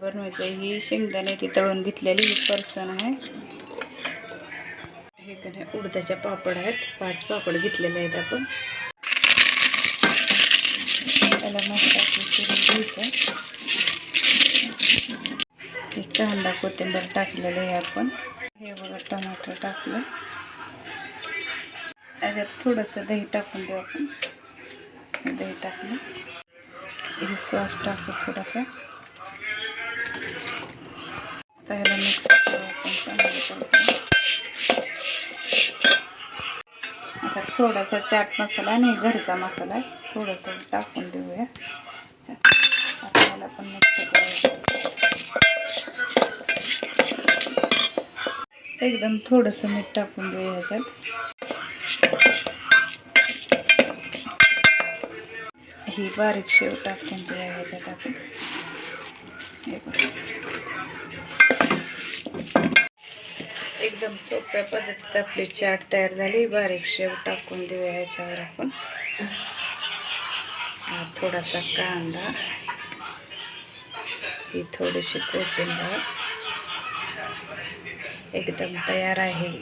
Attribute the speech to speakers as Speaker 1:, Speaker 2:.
Speaker 1: बनवायचं ही शेंगदाणे ती तळून घेतलेली ही पर्सन आहे. हे का नाही उडदाच्या पापड आहेत. पाच पापड घेतलेले आहेत आपण. त्याला मस्त घ्यायचं. कांदा कोथिंबीर टाकलेलं आहे आपण. हे बघा टमाटर टाकलं. त्याच्यात थोडंसं दही टाकून देऊ आपण. दही टाकलं. हे सॉस टाकू थोडासा पहिला मिक्स करू आता थोडासा चाट मसाला आणि घरचा मसाला थोडासा थोडंसं टाकून देऊया आपल्याला पण मिक्स करायचं एकदम थोडंसं मीठ टाकून देऊया ह्याच्यात ही बारीक शेव टाकून त्या ह्याच्यात आपण एकदम सोप्या पद्धतीत आपली चाट तयार झाली. बारीक शेव टाकून देऊया ह्याच्यावर आपण. हा थोडासा कांदा. ही थोडीशी कोथिंबीर. एकदम तयार आहे.